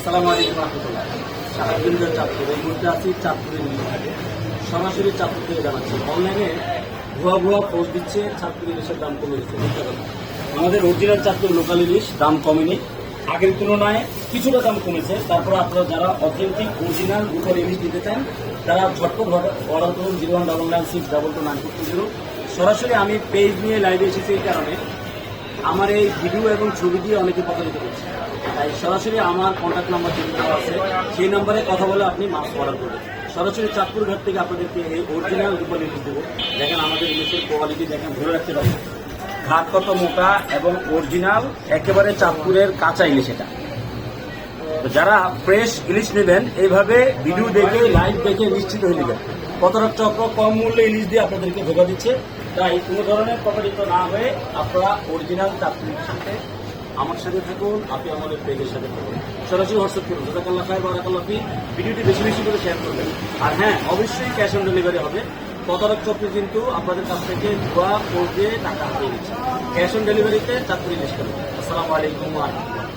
আসসালামু আলাইকুম রহমতুল্লাহ। সারাদিন চাঁদপুর, এই মুহূর্তে আছি চাঁদপুরের সরাসরি চাঁদপুর থেকে জানাচ্ছি, অনলাইনে ভুয়া ভুয়া পোস্ট দিচ্ছে চাঁদপুর ইলিশের দাম কমে গেছে। আমাদের অরিজিনাল চাঁদপুর লোকাল ইলিশ দাম কমেনি। আগের তুলনায় কিছুটা দাম কমেছে। তারপর আপনারা যারা অথেন্টিক অরিজিনাল লোকাল ইলিশ দিতে চান, তারা ঝটপট অর্ডার করুন zero one double nine six double two nine সরাসরি আমি পেজ নিয়ে লাইভে এসেছি এই কারণে। আমার এই ভিডিও এবং ছবি দিয়ে অনেকে প্রতারিত করছে। তাই সরাসরি আমার কন্ট্যাক্ট নাম্বার যে দেওয়া আছে। সেই নাম্বারে কথা বলে আপনি মাস্ক অর্ডার করবেন সরাসরি চাঁদপুর ঘাট থেকে আপনাদেরকে এই অরিজিনাল রূপা ইলিশ দেবো। দেখেন আমাদের ইলিশের কোয়ালিটি দেখেন, ধরে রাখতে পারবেন ঘাট কত মোটা এবং অরিজিনাল একেবারে চাঁদপুরের কাঁচা ইলিশ এটা। তো যারা ফ্রেশ ইলিশ নেবেন, এইভাবে ভিডিও দেখে লাইভ দেখে নিশ্চিত হয়ে নেবেন। কতটা চক্র কম মূল্যে ইলিশ দিয়ে আপনাদেরকে ধোকা দিচ্ছে। তাই কোনো ধরনের প্রতারিত না হয়ে আপনারা অরিজিনাল চাকরির সাথে আমার সাথে থাকুন, আপনি আমাদের পেজের সাথে থাকুন। সরাসরি হোয়াটসঅ্যাপ করুন। জাজাকাল্লা খাই বারাকাল্লা ভিডিওটি বেশি বেশি করে শেয়ার করবেন। আর হ্যাঁ অবশ্যই ক্যাশ অন ডেলিভারি হবে। প্রতারক চক্র কিন্তু আপনাদের কাছ থেকে ধোয়া পড়ে টাকা হারিয়ে নিচ্ছে ক্যাশ অন ডেলিভারিতে চাকরি করবেন আসসালামু আলাইকুম ওয়া রাহমাতুল্লাহ।